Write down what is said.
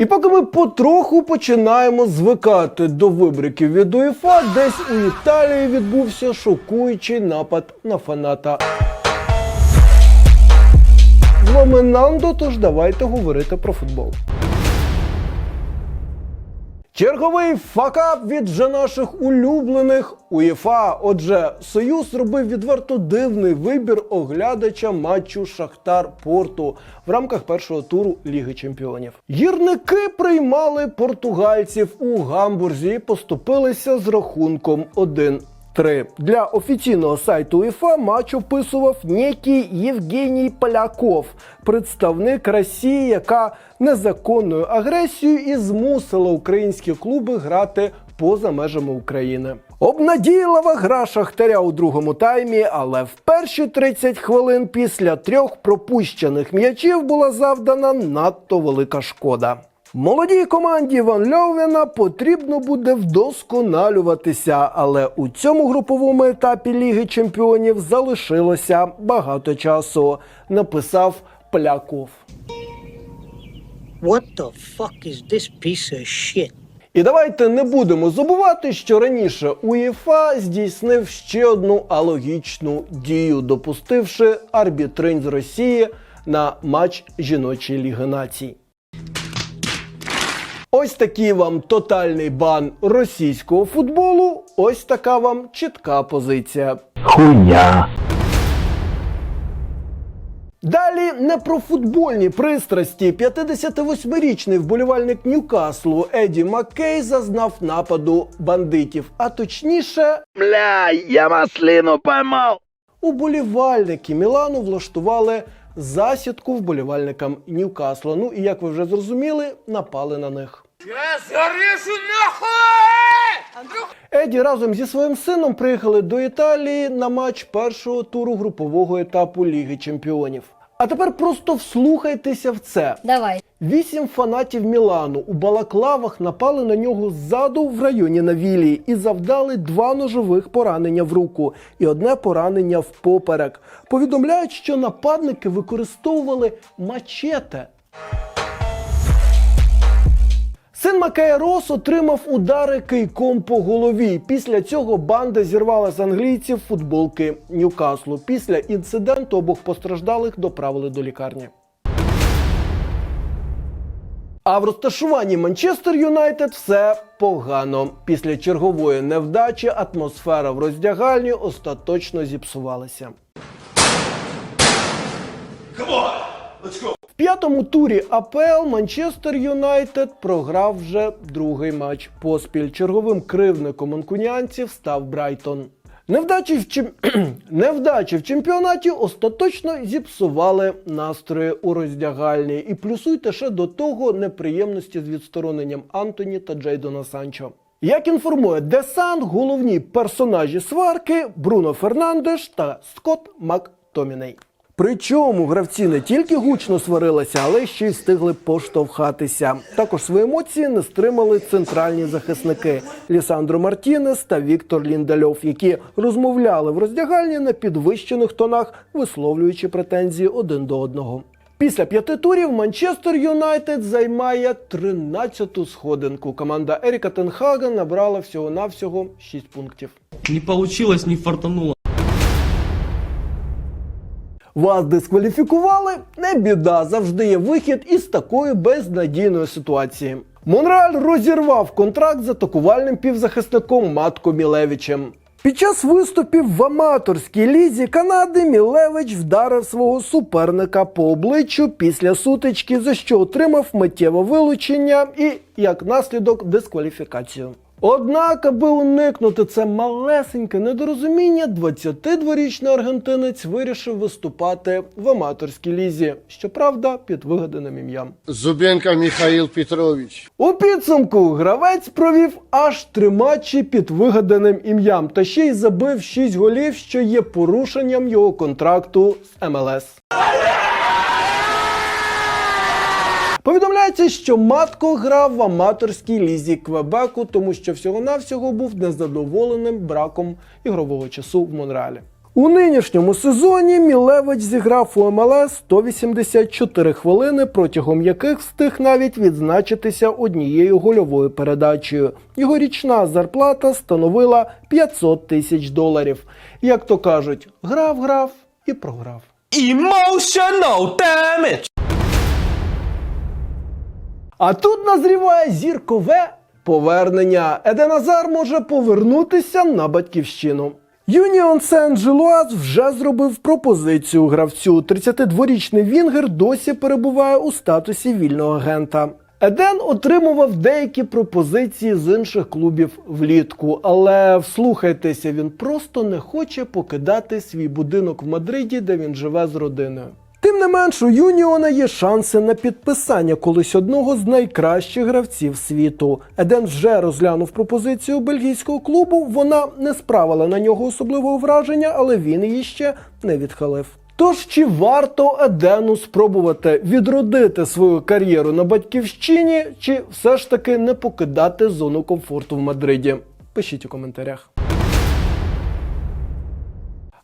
І поки ми потроху починаємо звикати до вибриків від УЄФА, десь у Італії відбувся шокуючий напад на фаната. З вами Нандо, тож давайте говорити про футбол. Черговий факап від вже наших улюблених УЄФА. Отже, Союз зробив відверто дивний вибір оглядача матчу Шахтар Порту в рамках першого туру Ліги Чемпіонів. Гірники приймали португальців у Гамбурзі і поступилися з рахунком 1 3. Для офіційного сайту УЄФА матч описував некий Євгеній Поляков, представник Росії, яка незаконною агресією і змусила українські клуби грати поза межами України. Обнадійлива гра Шахтаря у другому таймі, але в перші 30 хвилин після трьох пропущених м'ячів була завдана надто велика шкода. Молодій команді Ван Льовена потрібно буде вдосконалюватися, але у цьому груповому етапі Ліги Чемпіонів залишилося багато часу, написав Пляков. What the fuck is this piece of shit? І давайте не будемо забувати, що раніше УЄФА здійснив ще одну алогічну дію, допустивши арбітринь з Росії на матч жіночої ліги націй. Ось такий вам тотальний бан російського футболу. Ось така вам чітка позиція. Хуйня. Далі не про футбольні пристрасті. 58-річний вболівальник Ньюкаслу Еді Маккей зазнав нападу бандитів, а точніше, Бля, я маслину поймал. уболівальники Мілану влаштували засідку вболівальникам Ньюкасла. Ну і як ви вже зрозуміли, напали на них. Еді разом зі своїм сином приїхали до Італії на матч першого туру групового етапу Ліги Чемпіонів. А тепер просто вслухайтеся в це. Давай. Вісім фанатів Мілану у балаклавах напали на нього ззаду в районі Навілії і завдали два ножових поранення в руку і одне поранення в поперек. Повідомляють, що нападники використовували мачете. Син Макея Рос отримав удари кийком по голові. Після цього банда зірвала з англійців футболки Ньюкаслу. Після інциденту обох постраждалих доправили до лікарні. А в розташуванні Манчестер Юнайтед все погано. Після чергової невдачі атмосфера в роздягальні остаточно зіпсувалася. В п'ятому турі АПЛ Манчестер Юнайтед програв вже другий матч поспіль. Черговим кривником манкунянців став Брайтон. Невдачі в, чем... Невдачі в чемпіонаті остаточно зіпсували настрої у роздягальні. І плюсуйте ще до того неприємності з відстороненням Антоні та Джейдона Санчо. Як інформує Десан, головні персонажі сварки Бруно Фернандеш та Скотт Мактоміней. Причому гравці не тільки гучно сварилися, але ще й встигли поштовхатися. Також свої емоції не стримали центральні захисники Лісандро Мартінес та Віктор Ліндальов, які розмовляли в роздягальні на підвищених тонах, висловлюючи претензії один до одного. Після п'яти турів Манчестер Юнайтед займає 13-ту сходинку. Команда Еріка Тенхага набрала всього-навсього 6 пунктів. Не получилось, не фартануло. Вас дискваліфікували? Не біда, завжди є вихід із такої безнадійної ситуації. Монреаль розірвав контракт з атакувальним півзахисником Матко Мілевичем. Під час виступів в аматорській лізі Канади Мілевич вдарив свого суперника по обличчю після сутички, за що отримав миттєве вилучення і, як наслідок, дискваліфікацію. Однак, аби уникнути це малесеньке недорозуміння, 22-річний аргентинець вирішив виступати в аматорській лізі, щоправда, під вигаданим ім'ям. Зубенко Михаил Петрович. У підсумку гравець провів аж три матчі під вигаданим ім'ям та ще й забив 6 голів, що є порушенням його контракту з МЛС. Повідомляється, що Матко грав в аматорській лізі Квебеку, тому що всього-навсього був незадоволеним браком ігрового часу в Монреалі. У нинішньому сезоні Мілевич зіграв у МЛС 184 хвилини, протягом яких встиг навіть відзначитися однією гольовою передачею. Його річна зарплата становила 500 тисяч доларів. Як то кажуть, грав, грав і програв. Emotional damage! А тут назріває зіркове повернення. Еден Азар може повернутися на батьківщину. Юніон Сен-Желуаз вже зробив пропозицію гравцю. 32-річний Вінгер досі перебуває у статусі вільного агента. Еден отримував деякі пропозиції з інших клубів влітку, але вслухайтеся, він просто не хоче покидати свій будинок в Мадриді, де він живе з родиною. Тим не менш, у Юніона є шанси на підписання колись одного з найкращих гравців світу. Еден вже розглянув пропозицію бельгійського клубу. Вона не справила на нього особливого враження, але він її ще не відхилив. Тож чи варто Едену спробувати відродити свою кар'єру на батьківщині, чи все ж таки не покидати зону комфорту в Мадриді? Пишіть у коментарях.